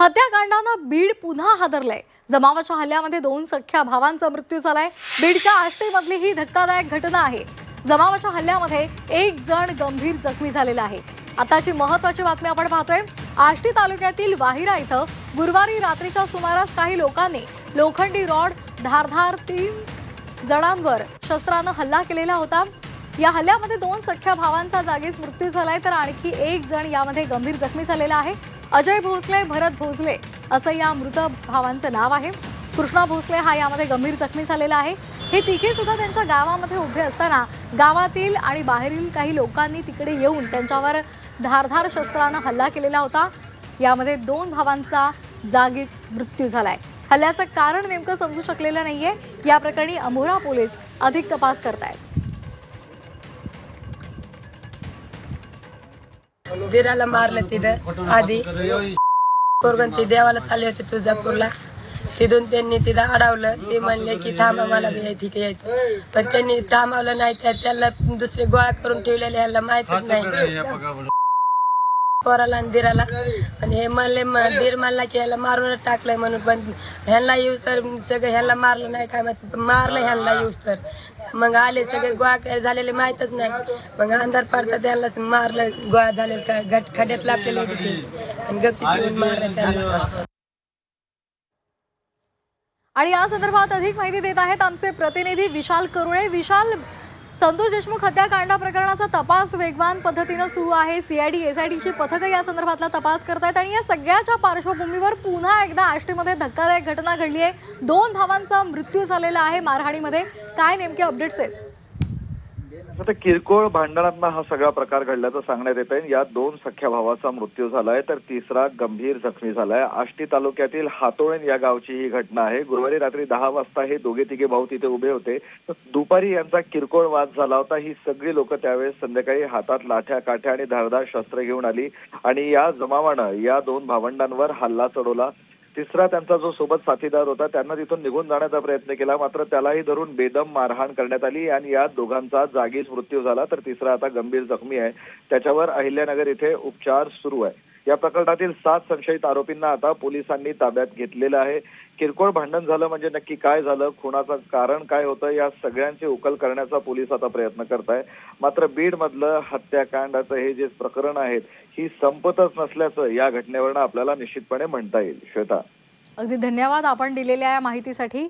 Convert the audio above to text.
हत्याकांडानं बीड पुन्हा हादरलंय. जमावाच्या हल्ल्यामध्ये दोन सख्या भावांचा मृत्यू झालाय. बीडच्या आष्टीमधली ही धक्कादायक घटना आहे. जमावाच्या हल्ल्यामध्ये एक जण गंभीर जखमी झालेला आहे. आताची महत्वाची बातमी आपण पाहतोय. आष्टी तालुक्यातील वाहिरा इथं गुरुवारी रात्रीच्या सुमारास काही लोकांनी लोखंडी रॉड धारधार तीन जणांवर शस्त्रानं हल्ला केलेला होता. या हल्ल्यामध्ये दोन सख्या भावांचा जागीच मृत्यू झालाय तर आणखी एक जण यामध्ये गंभीर जखमी झालेला आहे. अजय भोसले भरत भोसले असं या मृत भावांचं नाव आहे. कृष्णा भोसले हा यामध्ये गंभीर जखमी झालेला आहे. हे तिघे सुद्धा त्यांच्या गावामध्ये उभे असताना गावातील आणि बाहेरील काही लोकांनी तिकडे येऊन त्यांच्यावर धारधार शस्त्रानं हल्ला केलेला होता. यामध्ये दोन भावांचा जागीच मृत्यू झालाय. हल्ल्याचं कारण नेमकं समजू शकलेलं नाहीये. या प्रकरणी अमोरा पोलीस अधिक तपास करतायत. दिराला मारलं तिथं. आधी पोरगण ते देवाला चालले होते तुळजापूरला. तिथून त्यांनी तिथं अडवलं. ते म्हणले की थांबा मला बी तिथे यायचं. पण त्यांनी थांबवलं नाही तर त्याला दुसरे गोळा करून ठेवलेले ह्याला माहितच नाही. पोराला आणि दिराला. आणि हे म्हणले म- दीर म्हणला की ह्याला मारून टाकलंय म्हणून. पण ह्यांना येऊस तर सगळं ह्याला मारलं नाही काय माहिती. मारलं ह्यांना येऊस तर. मग आले सगळे गोळा काय झालेले माहितच नाही. मग अंधार पडता त्यांना मारलं गोळा झालेलं काय घट खड्यात लापलेले होते ते. आणि गपचित येऊन मारलं त्यांना. आणि या संदर्भात अधिक माहिती देत आहेत आमचे प्रतिनिधी विशाल करुळे विशाल संतोष देशमुख हत्याकांडा प्रकरणाचा तपास वेगवान पद्धतीनं सुरू आहे. सीआयडी एसआयडीची पथकं या संदर्भातला तपास करतायत आणि या सगळ्याच्या पार्श्वभूमीवर पुन्हा एकदा आष्टीमध्ये धक्कादायक घटना घडली आहे. दोन भावांचा मृत्यू झालेला आहे मारहाणीमध्ये. काय नेमके अपडेट्स आहेत? आता किरकोळ भांडणांना हा सगळा प्रकार घडल्याचं सांगण्यात येत आहे या दोन सख्या भावाचा मृत्यू झालाय तर तिसरा गंभीर जखमी झालाय. आष्टी तालुक्यातील हातोळेन या गावची ही घटना आहे. गुरुवारी रात्री दहा वाजता हे दोघे तिघे भाऊ तिथे उभे होते. दुपारी यांचा किरकोळ वाद झाला होता. ही सगळी लोक त्यावेळेस संध्याकाळी हातात लाठ्या काठ्या आणि धारदार शस्त्र घेऊन आली. आणि या जमावानं या दोन भावंडांवर हल्ला चढवला. तिसरा त्यांचा जो सोबत साथीदार होता त्यांना तिथून निघून जाण्याचा प्रयत्न केला. मात्र त्यालाही धरून बेदम मारहाण करण्यात आली आणि या दोघांचा जागीच मृत्यू झाला. तर तिसरा आता गंभीर जखमी आहे. त्याच्यावर अहिल्यानगर इथे उपचार सुरू आहे. या प्रकरणातील सात संशयित आरोपींना आता पोलिसांनी ताब्यात घेतलेलं आहे. किरकोळ भांडण झालं म्हणजे नक्की काय झालं? खुणाचं कारण काय होतं? या सगळ्यांची उकल करण्याचा पोलीस आता प्रयत्न करत आहे मात्र बीड मधलं हत्याकांडाचं हे जे प्रकरण आहेत ही संपतच नसल्याचं या घटनेवरनं आपल्याला निश्चितपणे म्हणता येईल. श्वेता. अगदी धन्यवाद आपण दिलेल्या या माहितीसाठी.